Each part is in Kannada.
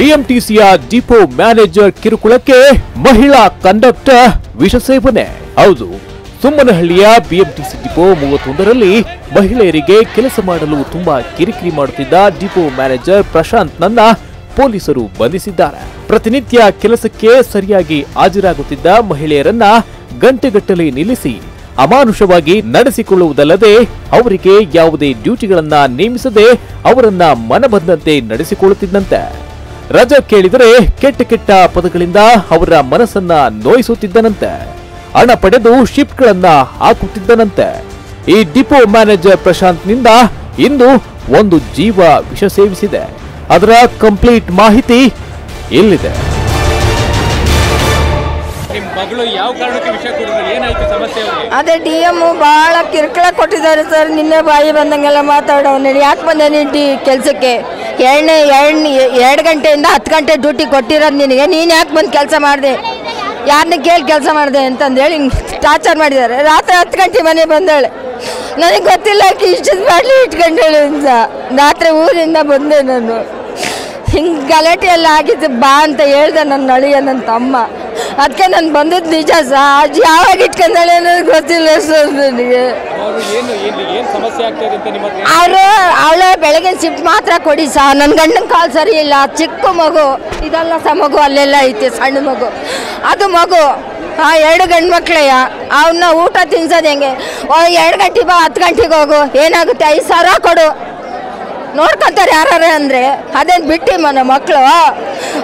ಬಿಎಂಟಿಸಿಯ ಡಿಪೋ ಮ್ಯಾನೇಜರ್ ಕಿರುಕುಳಕ್ಕೆ ಮಹಿಳಾ ಕಂಡಕ್ಟರ್ ವಿಷ ಸೇವನೆ. ಹೌದು, ಸುಮ್ಮನಹಳ್ಳಿಯ ಬಿಎಂಟಿಸಿ ಡಿಪೋ ಮೂವತ್ತೊಂದರಲ್ಲಿ ಮಹಿಳೆಯರಿಗೆ ಕೆಲಸ ಮಾಡಲು ತುಂಬಾ ಕಿರಿಕಿರಿ ಮಾಡುತ್ತಿದ್ದ ಡಿಪೋ ಮ್ಯಾನೇಜರ್ ಪ್ರಶಾಂತ್ ನನ್ನ ಪೊಲೀಸರು ಬಂಧಿಸಿದ್ದಾರೆ. ಪ್ರತಿನಿತ್ಯ ಕೆಲಸಕ್ಕೆ ಸರಿಯಾಗಿ ಹಾಜರಾಗುತ್ತಿದ್ದ ಮಹಿಳೆಯರನ್ನ ಗಂಟೆಗಟ್ಟಲೆ ನಿಲ್ಲಿಸಿ ಅಮಾನುಷವಾಗಿ ನಡೆಸಿಕೊಳ್ಳುವುದಲ್ಲದೆ ಅವರಿಗೆ ಯಾವುದೇ ಡ್ಯೂಟಿಗಳನ್ನ ನೇಮಿಸದೆ ಅವರನ್ನ ಮನಬಂದಂತೆ ನಡೆಸಿಕೊಳ್ಳುತ್ತಿದ್ದಂತೆ. ರಜಾ ಕೇಳಿದರೆ ಕೆಟ್ಟ ಕೆಟ್ಟ ಪದಗಳಿಂದ ಅವರ ಮನಸ್ಸನ್ನ ನೋಯಿಸುತ್ತಿದ್ದನಂತೆ. ಹಣ ಪಡೆದು ಶಿಫ್ಟ್ಗಳನ್ನ ಹಾಕುತ್ತಿದ್ದನಂತೆ. ಈ ಡಿಪೋ ಮ್ಯಾನೇಜರ್ ಪ್ರಶಾಂತ್ನಿಂದ ಇಂದು ಒಂದು ಜೀವ ವಿಷ ಸೇವಿಸಿದೆ. ಅದರ ಕಂಪ್ಲೀಟ್ ಮಾಹಿತಿ ನಿಮ್ಮ ಮಗಳು ಯಾವ ಕಾರಣಕ್ಕೆ ವಿಷಯ ಕೊಡಿದ್ರು ಏನಾಯ್ತು ಸಮಸ್ಯೆ ಅದೇ ಡಿ ಎಂ ಭಾಳ ಕಿರ್ಕಳ ಕೊಟ್ಟಿದ್ದಾರೆ ಸರ್. ನಿನ್ನೆ ಬಾಯಿ ಬಂದಂಗೆಲ್ಲ ಮಾತಾಡೋಣ ಯಾಕೆ ಬಂದೆ ನೀನು ಡಿ ಕೆಲಸಕ್ಕೆ? ಎರಡನೇ ಎರಡನೇ, ಎರಡು ಗಂಟೆಯಿಂದ ಹತ್ತು ಗಂಟೆ ಡ್ಯೂಟಿ ಕೊಟ್ಟಿರೋದು ನಿನಗೆ. ನೀನು ಯಾಕೆ ಬಂದು ಕೆಲಸ ಮಾಡಿದೆ? ಯಾರನ್ನ ಕೇಳಿ ಕೆಲಸ ಮಾಡಿದೆ ಅಂತಂದೇಳಿ ಹಿಂಗೆ ಟಾರ್ಚರ್ ಮಾಡಿದ್ದಾರೆ. ರಾತ್ರಿ ಹತ್ತು ಗಂಟೆ ಮನೆ ಬಂದಾಳೆ. ನನಗೆ ಗೊತ್ತಿಲ್ಲ ಆಕೆ ಇಷ್ಟದ ಮಾಡಲಿ ಇಟ್ಕೊಂಡೇಳಿ ಅಂತ. ರಾತ್ರಿ ಊರಿಂದ ಬಂದೆ ನಾನು. ಹಿಂಗೆ ಗಲಾಟೆ ಎಲ್ಲ ಆಗಿದ್ದು ಬಾ ಅಂತ ಹೇಳ್ದೆ ನನ್ನ ಅಳಿಯ, ನನ್ನ ತಮ್ಮ. ಅದಕ್ಕೆ ನಾನು ಬಂದದ್ದು ನಿಜ ಸಾ ಅಜ್ಜಿ ಯಾವಾಗ ಇಟ್ಕೊಂಡಾಳೆ ಅನ್ನೋದು ಗೊತ್ತಿಲ್ಲ ಸರ್ ನನಗೆ. ಅವರು ಅವಳ ಬೆಳಗಿನ ಶಿಫ್ಟ್ ಮಾತ್ರ ಕೊಡಿ ಸಾ ನನ್ನ ಗಂಡನ ಕಾಲು ಸರಿ ಇಲ್ಲ ಚಿಕ್ಕ ಮಗು. ಇದೆಲ್ಲ ಸಹ ಮಗು ಅಲ್ಲೆಲ್ಲ ಐತೆ ಸಣ್ಣ ಮಗು. ಅದು ಮಗು ಆ ಎರಡು ಗಂಡು ಮಕ್ಕಳಯ್ಯ ಅವನ್ನ ಊಟ ತಿನ್ಸೋದು ಹೆಂಗೆ? ಓ ಎರಡು ಗಂಟೆ ಬಾ ಹತ್ತು ಗಂಟೆಗೆ ಹೋಗು ಏನಾಗುತ್ತೆ? ಐದು ಸಾವಿರ ಕೊಡು. ನೋಡ್ಕೊಂತಾರೆ ಯಾರು ಅಂದರೆ, ಅದೇನು ಬಿಟ್ಟು ಮನೆ ಮಕ್ಕಳು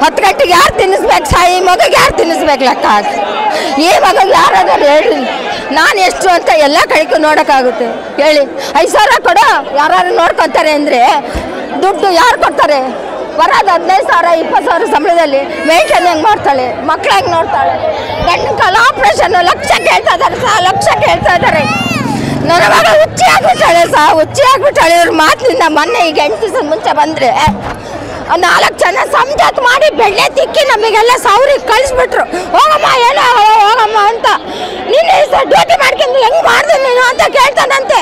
ಹತ್ತು ಗಂಟೆಗೆ ಯಾರು ತಿನ್ನಿಸ್ಬೇಕು ಸಾಯಿ? ಮಗಗೆ ಯಾರು ತಿನ್ನಿಸ್ಬೇಕು ಲೆಕ್ಕ ಈ ಮಗಗೆ ಯಾರಾದ್ರು ಹೇಳಿ. ನಾನು ಎಷ್ಟು ಅಂತ ಎಲ್ಲ ಕಡೆಗೂ ನೋಡೋಕ್ಕಾಗುತ್ತೆ. ಹೇಳಿ, ಐದು ಸಾವಿರ ಕೊಡು. ಯಾರು ನೋಡ್ಕೊತಾರೆ ಅಂದರೆ, ದುಡ್ಡು ಯಾರು ಕೊಡ್ತಾರೆ? ಬರೋದು ಹದಿನೈದು ಸಾವಿರ, ಇಪ್ಪತ್ತು ಸಾವಿರ ಸಂಬಳದಲ್ಲಿ ಮೇಂಟೈನ್ ಹೆಂಗೆ ಮಾಡ್ತಾಳೆ? ಮಕ್ಳು ಹೆಂಗೆ ನೋಡ್ತಾಳೆ? ಗಂಡು ಕಾಲ ಆಪ್ರೇಷನ್ ಲಕ್ಷ ಕೇಳ್ತಾ ಇದ್ದಾರೆ ಸಹ ಲಕ್ಷ ಕೇಳ್ತಾ ಇದ್ದಾರೆ. ನನ್ನ ಮಗ ಹುಚ್ಚಿ ಆಗ್ಬಿಟ್ಟಾಳೆ ಸಹ ಹುಚ್ಚಿ ಆಗ್ಬಿಟ್ಟಾಳೆ ಇವ್ರ ಮಾತಿನಿಂದ ಮೊನ್ನೆ ಈಗ ಎಂಟು ದಿವಸ ಮುಂಚೆ ಬಂದರೆ ನಾಲ್ಕು ಜನ ಸಂಜಾತ್ ಮಾಡಿ ಬೆಳ್ಳೆ ತಿಕ್ಕಿ ನಮಗೆಲ್ಲ ಸಾವಿರಿಗೆ ಕಳಿಸ್ಬಿಟ್ರು. ಹೋಗಮ್ಮ ಏನೋ ಹೋಗಮ್ಮ ಅಂತ. ನೀನು ಡ್ಯೂಟಿ ಮಾಡ್ಕೊಂಡು ಹೆಂಗೆ ಮಾಡಿದೆ ನೀನು ಅಂತ ಕೇಳ್ತಾನಂತೆ.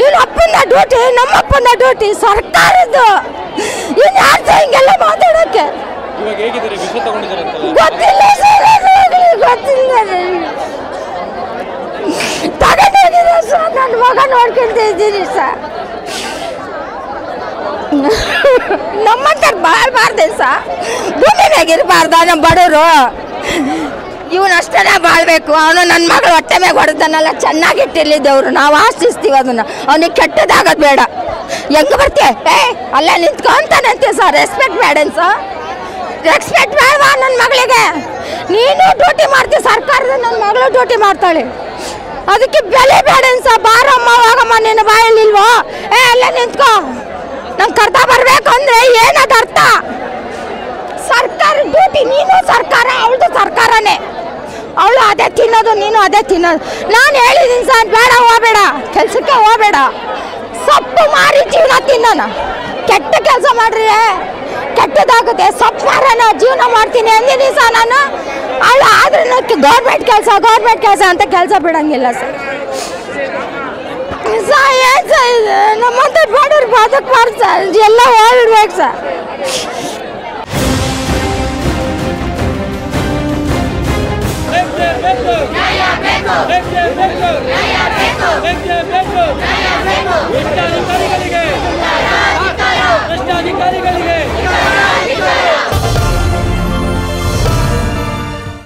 ಇವನು ಅಪ್ಪನ ಡ್ಯೂಟಿ ನಮ್ಮ ಅಪ್ಪನ ಡ್ಯೂಟಿ ಸರ್ಕಾರದ್ದು. ಇನ್ನು ಯಾರು ಹಿಂಗೆಲ್ಲ ಮಾತಾಡೋಕ್ಕೆ ಗೊತ್ತಿಲ್ಲ ಸರ್ ಅದು ಗೊತ್ತಿಲ್ಲ ನನಗೆ. ತಗೊಂಡೋಗಿದೆ ಸರ್ ನನ್ನ ಮಗ ನಮ್ಮ ಸರ್. ನಮ್ಮಂತಾರೆ ಬಾಳ್ಬಾರ್ದೆ ಸರ್. ನಮ್ಮ ಬಡವರು. ಇವನು ಅಷ್ಟೇ ಬಾಳ್ಬೇಕು. ಅವನು ನನ್ನ ಮಗಳು ಹೊಟ್ಟೆ ಮ್ಯಾಗ ಹೊಡೆದನ್ನೆಲ್ಲ ಚೆನ್ನಾಗಿ ಇಟ್ಟಿರ್ಲಿ ದೇವ್ರು ನಾವು ಆಶಿಸ್ತೀವಿ ಅದನ್ನ. ಅವನಿಗೆ ಕೆಟ್ಟದಾಗೋದು ಬೇಡ. ಹೆಂಗೆ ಬರ್ತೀಯ? ಏ, ಅಲ್ಲ ನಿಂತ್ಕೊಂತಾನೆ ಸರ್. ರೆಸ್ಪೆಕ್ಟ್ ಬೇಡನ್ ಸರ್. ರೆಸ್ಪೆಕ್ಟ್ ಬೇಡವಾ ನನ್ನ ಮಗಳಿಗೆ? ನೀನು ಡ್ಯೂಟಿ ಮಾಡ್ತೀವಿ ಸರ್ಕಾರದ ನನ್ನ ಮಗಳು ಡ್ಯೂಟಿ ಮಾಡ್ತಾಳೆ. ಅದಕ್ಕೆ ಬೆಲೆ ಬೇಡ ಸಹ ಬಾರಮ್ಮ ಹೋಗಮ್ಮ ನಿನ್ನ ಬಾಯಲ್ಲಿ ಇಲ್ವೋ ಏ ಎಲ್ಲ ನಿಂತ್ಕೋ. ನಂಗೆ ಕರ್ತ ಬರ್ಬೇಕು ಅಂದ್ರೆ ಏನದ ಅರ್ಥ? ಸರ್ಕಾರ, ಡ್ಯೂಟಿ ನೀನು ಸರ್ಕಾರ, ಅವಳದು ಸರ್ಕಾರನೇ. ಅವಳು ಅದೇ ತಿನ್ನೋದು, ನೀನು ಅದೇ ತಿನ್ನೋದು. ನಾನು ಹೇಳಿದ್ದೀನಿ ಸರ್, ಬೇಡ, ಹೋಗಬೇಡ. ಕೆಲಸಕ್ಕೆ ಹೋಗಬೇಡ. ಸೊಪ್ಪು ಮಾರಿ ಜೀವನ ತಿನ್ನೋಣ. ಕೆಟ್ಟ ಕೆಲಸ ಮಾಡ್ರಿ ಕೆಟ್ಟದಾಗುತ್ತೆ. ಸೊಪ್ಪು ಮಾರೋಣ ಜೀವನ ಮಾಡ್ತೀನಿ ಅಂದಿದ್ದೀನಿ ಸರ್ ನಾನು. ಆದ್ರೂ ಗೌರ್ಮೆಂಟ್ ಕೆಲಸ ಗೌರ್ಮೆಂಟ್ ಕೆಲಸ ಅಂತ ಕೆಲಸ ಬಿಡಂಗಿಲ್ಲ ಸರ್. ಸರ್ ಏನು ಸರ್ ನಮ್ಮಂತ ಬಡವ್ರು ಬದುಕ್ಬಾರ್ದು ಸರ್ ಎಲ್ಲ ಹೋಗ್ಬಿಡ್ಬೇಕು ಸರ್. ಬೇಕು